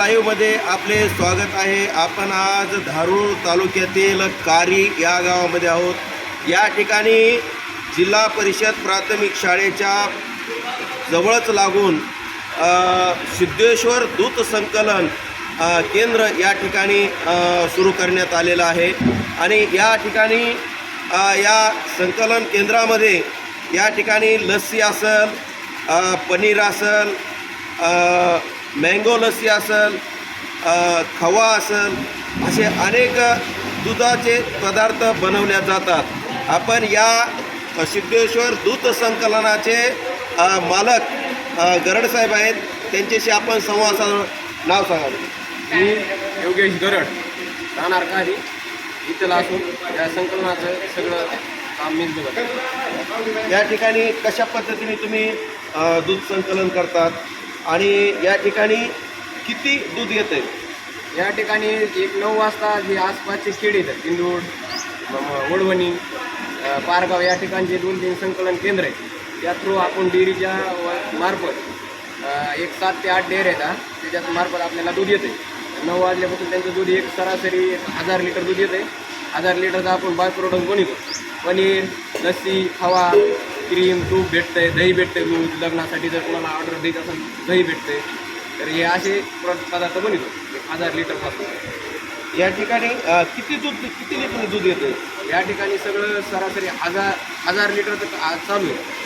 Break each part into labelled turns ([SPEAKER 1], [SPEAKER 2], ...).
[SPEAKER 1] लाईव्हमध्ये आपले स्वागत आहे. आपण आज धारूर तालुक्यातील कारी या गावामध्ये आहोत. या ठिकाणी जिल्हा परिषद प्राथमिक शाळेच्या जवळच लागून सिद्धेश्वर दूध संकलन केंद्र या ठिकाणी सुरू करण्यात आलेलं आहे. आणि या ठिकाणी या संकलन केंद्रामध्ये या ठिकाणी लस्सी असेल पनीर असेल मँगो लस्सी असेल खवा असेल असे अनेक दुधाचे पदार्थ बनवल्या जातात. आपण या सिद्धेश्वर दूध संकलनाचे मालक अ, गरडसाहेब आहेत. त्यांच्याशी आपण संवाद साधू नाव सांगा.
[SPEAKER 2] मी योगेश गरड राहणार काही इथं असून या संकलनाचं सगळं काम मीच बघत.
[SPEAKER 1] या ठिकाणी कशा पद्धतीने तुम्ही दूध संकलन करतात? आणि या ठिकाणी किती दूध येतं
[SPEAKER 2] या ठिकाणी एक नऊ वाजता जे आसपासचे खेड येतात इंदूर ओढवणी वडवणी पारगाव या ठिकाणचे दोन तीन संकलन केंद्र आहे त्या थ्रू आपण डेअरीच्या मार्फत एक सात ते आठ डेअर येतात त्याच्यात मार्फत आपल्याला दूध येते नऊ वाजल्यापासून त्यांचं दूध एक सरासरी एक हजार लिटर दूध येते हजार लिटरचा आपण बाय प्रोडक्ट बनवतो. पनीर लस्सी खवा क्रीम तूप भेटतंय दही भेटतंय दूध लग्नासाठी जर कोणाला ऑर्डर द्यायचं असेल दही भेटतंय. तर हे असे पदार्थ बनवतो हजार लिटरपासून
[SPEAKER 1] या ठिकाणी किती दूध किती लिटर दूध येतं
[SPEAKER 2] या ठिकाणी सगळं सरासरी हजार हजार लिटर तर चालू आहे.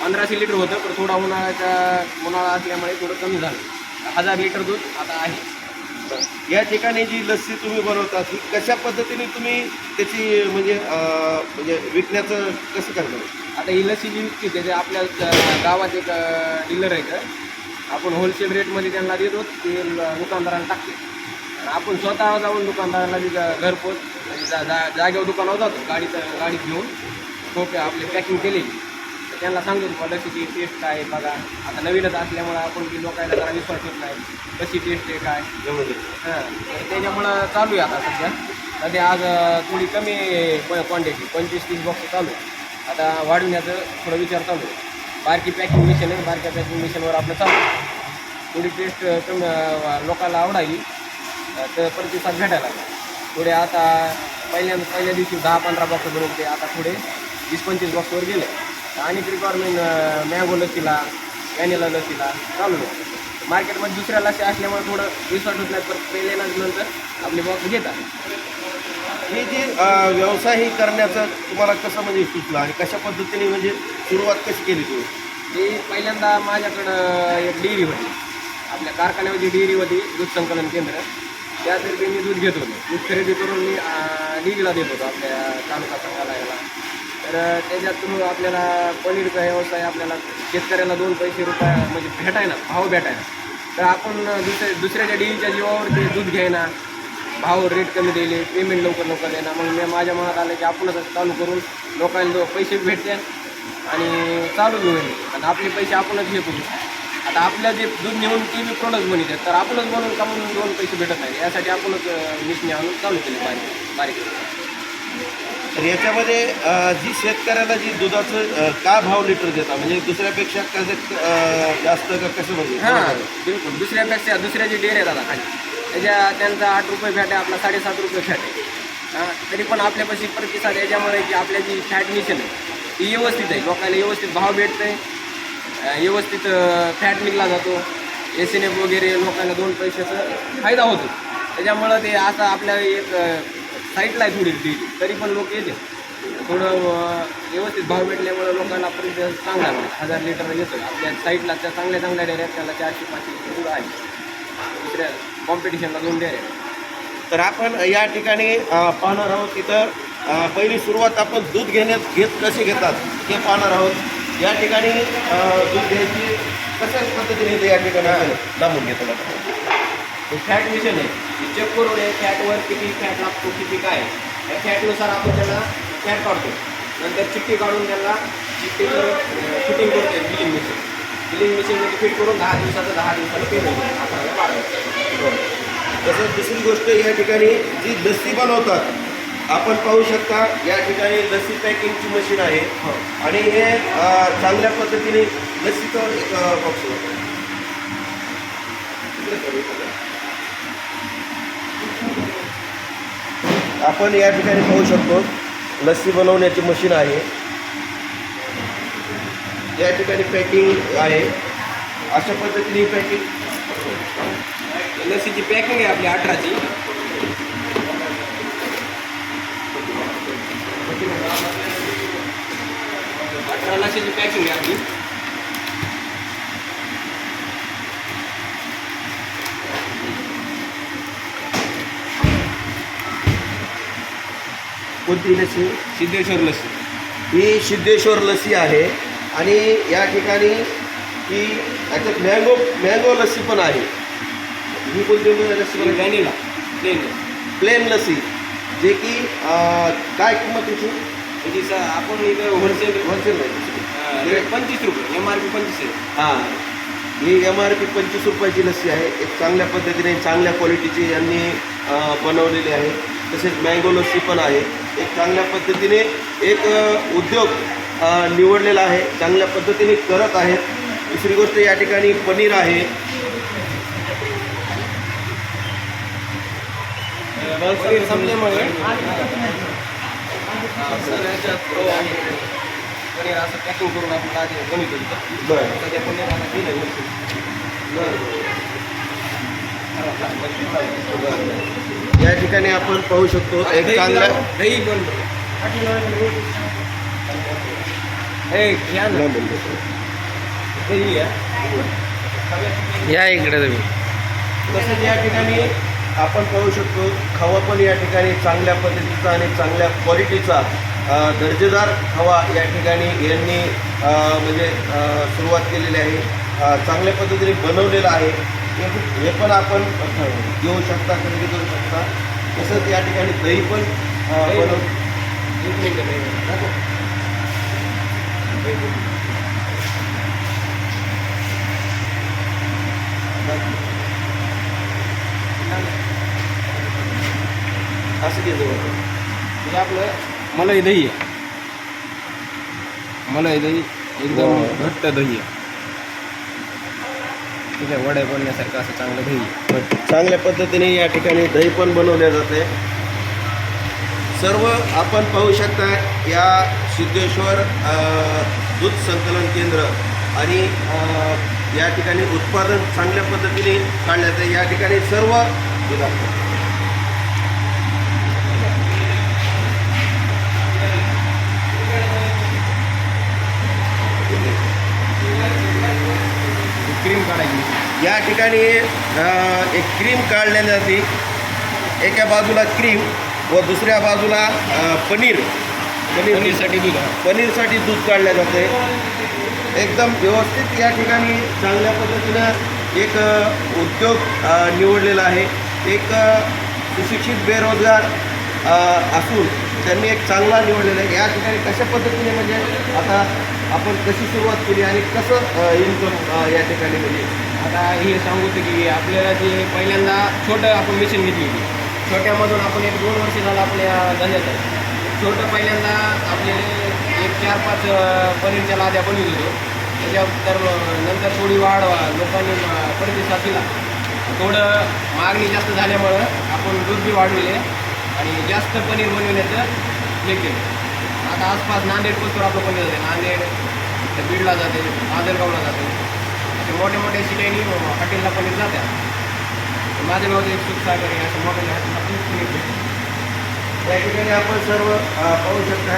[SPEAKER 2] पंधराशे लिटर होतं पण थोडा उन्हाळ्याचा उन्हाळा असल्यामुळे थोडं कमी झालं. हजार लिटर दूध आता आहे.
[SPEAKER 1] या ठिकाणी जी लस्सी तुम्ही बनवता ही कशा पद्धतीने तुम्ही त्याची म्हणजे म्हणजे विकण्याचं कसं करता
[SPEAKER 2] आता ही लसी जी विकते त्याचे आपल्या गावात एक डीलर आहे का? आपण होलसेल रेटमध्ये त्यांना देतो ते दुकानदारांना टाकते. आणि आपण स्वतः जाऊन दुकानदारांना बी घरपोच म्हणजे जा जा जागेवर दुकानावर जातो गाडीचं गाडीत घेऊन खोके आपले पॅकिंग केले तर त्यांना सांगतो तुम्हाला लसीची टेस्ट काय आहे बघा. आता नवीनच असल्यामुळं आपण की लोकांना जरा विश्वास होत नाही. कशी टेस्ट आहे काय? हां. तर त्याच्यामुळं चालू आहे आता सध्या. सध्या आज थोडी कमी क्वांटिटी पंचवीस तीस बॉक्स चालू आहे. आता वाढवण्याचं थोडं विचार चालू आहे. बारकी पॅकिंग मिशन आहे. बारक्या पॅकिंग मिशनवर आपलं चालू आहे. थोडी टेस्ट कमी लोकांना आवडायली. अं, तर प्रतिसाद भेटायला लागला. थोडे आता पहिल्या पहिल्या दिवशी दहा पंधरा बॉक्स बनवते आता थोडे वीस पंचवीस बॉक्सवर गेले. आणि रिक्वायरमेंट मँगो लसीला व्हॅनिला लसीला चालू आहे. मार्केटमध्ये दुसऱ्या लसी असल्यामुळे थोडं विश्वास होत नाही पण पहिल्या नंतर आपले बॉक्स घेतात.
[SPEAKER 1] हे जे व्यवसाय हे करण्याचं तुम्हाला कसं म्हणजे सुचलं आणि कशा पद्धतीने म्हणजे सुरुवात कशी केली तुम्ही?
[SPEAKER 2] ती पहिल्यांदा माझ्याकडं एक डेअरी होती. आपल्या कारखान्यामध्ये डेअरी होती दूध संकलन केंद्र. त्यातर्फे मी दूध घेत होतो. दूध खरेदी करून मी डेअरीला देत होतो आपल्या तालुका संघालयाला तर त्याच्या थ्रू आपल्याला पनीरचा व्यवसाय आपल्याला शेतकऱ्याला दोन पैसे रुपये म्हणजे भेटायला भाव भेटायला. तर आपण दुसऱ्या दुसऱ्याच्या डीलच्या जीवावर ते दूध घ्यायना भाव रेट कमी दिले पेमेंट लवकर लवकर देणार. मग मी माझ्या मनात आलं की आपणच चालू करून लोकांना पैसे भेटते आणि चालू होईल. आणि आपले पैसे आपणच हे करू. आता आपल्या जे दूध नेऊन ते बी प्रोडक्ट बनवते तर आपणच बनवून कामून दोन पैसे भेटत नाही? यासाठी आपणच मिशनी आणून चालू केले बारीक बारीक.
[SPEAKER 1] तर याच्यामध्ये जी शेतकऱ्याला जी दुधाचं का काय भाव लिटर देता म्हणजे दुसऱ्यापेक्षा कसं जास्त का कसं म्हणजे?
[SPEAKER 2] हां बिलकुल. दुसऱ्यापेक्षा दुसऱ्याचे डेअर आहे दादा खाली त्याच्या त्यांचा आठ रुपये फॅट आहे आपला साडेसात रुपये फॅट आहे. हां तरी पण आपल्यापाशी प्रतिसाद याच्यामुळे की आपल्या जी फॅट मिशन आहे ती व्यवस्थित आहे. लोकांना व्यवस्थित भाव भेटतं आहे व्यवस्थित फॅट निघला जातो. एस एफ वगैरे लोकांना दोन पैशाचा फायदा होतो. त्याच्यामुळं ते आता आपल्या एक साईटला आहे थोडी ती. तरी पण लोक येते. थोडं व्यवस्थित भाव भेटल्यामुळे लोकांना प्रतिसाद चांगला मिळतो हजार लिटर येतो आपल्या साईटला त्या चांगल्या चांगल्या डेअऱ्या त्याला चारशे पाचशे लिटर आहे. दुसऱ्या कॉम्पिटिशनला दोन डेऱ्या
[SPEAKER 1] तर आपण या ठिकाणी पाहणार आहोत तिथं पहिली सुरुवात आपण दूध घेण्यात घेत कसे घेतात हे पाहणार आहोत. या ठिकाणी दूध घ्यायची कशा पद्धतीने ते या ठिकाणी दाबून घेतो
[SPEAKER 2] हे फॅट मिशन आहे. हे चेक करून आहे फॅटवर किती फॅट लागतो किती काय. या फॅटनुसार आपण त्याला फॅट काढतो. नंतर चिठ्ठी काढून त्याला चिठ्ठीचं फिटिंग करतो बिलिंग मशीन बिलिंग मशीनमध्ये फिट करून दहा दिवसाचं दहा दिवसाचं पेमेंट अकरा बारा
[SPEAKER 1] तसंच दुसरी गोष्ट या ठिकाणी जी लस्सी बनवतात आपण पाहू शकता या ठिकाणी लस्सी पॅकिंगची मशीन आहे.
[SPEAKER 2] हो.
[SPEAKER 1] आणि हे चांगल्या पद्धतीने लस्सीचं एक बॉक्स आपण या ठिकाणी पाहू शकतो लस्सी बनवण्याची मशीन आहे. या ठिकाणी पॅकिंग आहे. अशा पद्धतीने पॅकिंग
[SPEAKER 2] लसीची पॅकिंग आहे आपली अठराची. अठरा लसीची पॅकिंग आहे आपली.
[SPEAKER 1] कोणती लस्सी
[SPEAKER 2] सिद्धेश्वर लसी.
[SPEAKER 1] ही सिद्धेश्वर लस्सी आहे. आणि या ठिकाणी ही याच्यात मँगो मँगो लस्सी पण आहे. ही कोणती आहे?
[SPEAKER 2] व्हॅनिला प्लेन
[SPEAKER 1] प्लेन लस्सी जे की काय किंमत त्याची
[SPEAKER 2] म्हणजे स- आपण इथं होलसेल
[SPEAKER 1] होलसेल नाही
[SPEAKER 2] पंचवीस रुपये. एम आर पी पंचवीस
[SPEAKER 1] हां. ही एम आर पी पंचवीस रुपयाची लस्सी आहे. एक चांगल्या पद्धतीने चांगल्या क्वालिटीची यांनी बनवलेली आहे. तसेच मँगो लस्सी पण आहे. एक चांगल्या पद्धतीने एक उद्योग निवडलेला आहे. चांगल्या पद्धतीने करत आहेत. दुसरी गोष्ट या ठिकाणी पनीर आहे.
[SPEAKER 2] पनीर संपल्यामुळे. सगळ्याच्यात तो आहे. पनीर असं पॅकिंग करून आपण आधी बनवतो इथं.
[SPEAKER 1] बरं.
[SPEAKER 2] सध्या पनीर आता दिलं
[SPEAKER 1] या ठिकाणी आपण पाहू शकतो एक चांगला
[SPEAKER 2] दही पण. हे
[SPEAKER 3] या इकडे तुम्ही.
[SPEAKER 1] तसेच या ठिकाणी आपण पाहू शकतो खवा पण या ठिकाणी चांगल्या पद्धतीचा आणि चांगल्या क्वालिटीचा अ, दर्जेदार खवा या ठिकाणी यांनी म्हणजे सुरुवात केलेली आहे. चांगल्या पद्धतीने बनवलेलं आहे. हे हे पण आपण घेऊ शकता खरेदी करू शकता. तसंच या ठिकाणी दही पण. असं होतं
[SPEAKER 2] म्हणजे आपलं मलाई दही आहे. मलाई दही एकदम
[SPEAKER 1] वा.
[SPEAKER 2] घट्ट दही आहे. तिथे वड्या बनण्यासारखं असं चांगलं दही.
[SPEAKER 1] चांगल्या पद्धतीने या ठिकाणी दही पण बनवले जाते. सर्व आपण पाहू शकता या सिद्धेश्वर दूध संकलन केंद्र आणि या ठिकाणी उत्पादन चांगल्या पद्धतीने काढलं जाते या ठिकाणी सर्व हे दाखवा.
[SPEAKER 2] क्रीम काढायची
[SPEAKER 1] या ठिकाणी एक क्रीम काढली जाते एका बाजूला क्रीम व दुसऱ्या बाजूला पनीर. पनीर
[SPEAKER 2] पनीरसाठी दूध.
[SPEAKER 1] पनीरसाठी दूध काढलं जाते एकदम व्यवस्थित या ठिकाणी चांगल्या पद्धतीनं एक उद्योग निवडलेला आहे. एक सुशिक्षित बेरोजगार असून त्यांनी एक चांगला निवडलेला आहे. या ठिकाणी कशा पद्धतीने म्हणजे आता आपण कशी सुरुवात केली आणि कसं इन्कम या ठिकाणी म्हणजे
[SPEAKER 2] आता हे सांगू होतं की आपल्याला जे पहिल्यांदा छोटं आपण मिशन घेतली होती. छोट्यामधून आपण एक दोन वर्ष झालं आपल्या धंद्यात छोटं पहिल्यांदा आपले एक चार पाच पर्यंतच्या पनीरच्या लाद्या बनवली होतो. त्याच्या तर नंतर थोडी वाढ लोकांनी प्रतिसाद दिला. थोडं मागणी जास्त झाल्यामुळं आपण दूध बी वाढविले आणि जास्त पनीर बनविण्याचं हे केलं. आता आसपास नांदेड पोस्टवर आपलं पनीर जाते. नांदेड बीडला जाते आदरगावला जाते. असे मोठ्या मोठ्या सिटीनी हॉटेलला पनीर जातात माझ्या गावात एक सुखसागर आहे असं मोठ्या हॉटेलला पण पनीर भेटतं.
[SPEAKER 1] या ठिकाणी आपण सर्व पाहू शकता.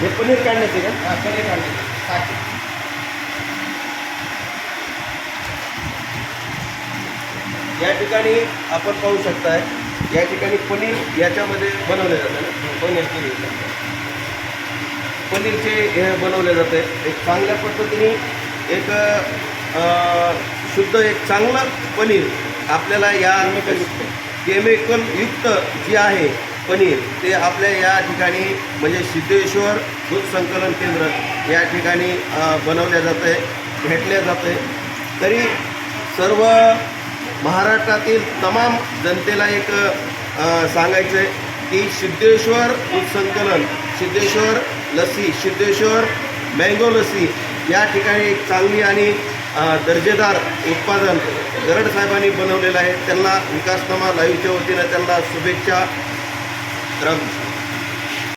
[SPEAKER 1] हे पनीर काढण्याचे का?
[SPEAKER 2] हा, पनीर काढले साठ
[SPEAKER 1] या ठिकाणी आपण पाहू शकताय या ठिकाणी पनीर याच्यामध्ये बनवले जातं ना?
[SPEAKER 2] पनीर केली
[SPEAKER 1] पनीरचे हे बनवले जाते. एक चांगल्या पद्धतीने एक शुद्ध एक चांगलं पनीर आपल्याला या केमिकल युक्त जे आहे पनीर ते आपल्या या ठिकाणी म्हणजे सिद्धेश्वर दूध संकलन केंद्र या ठिकाणी बनवल्या जातं आहे भेटल्या जाते तरी सर्व महाराष्ट्रातील तमाम जनतेला एक सांगायचं आहे की सिद्धेश्वर दूध संकलन सिद्धेश्वर लसी सिद्धेश्वर मँगो लसी या ठिकाणी एक चांगली आणि दर्जेदार उत्पादन गरड साहेबांनी बनवलेलं आहे. त्यांना विकासनामा लाईव्हच्या वतीनं त्यांना शुभेच्छा. रम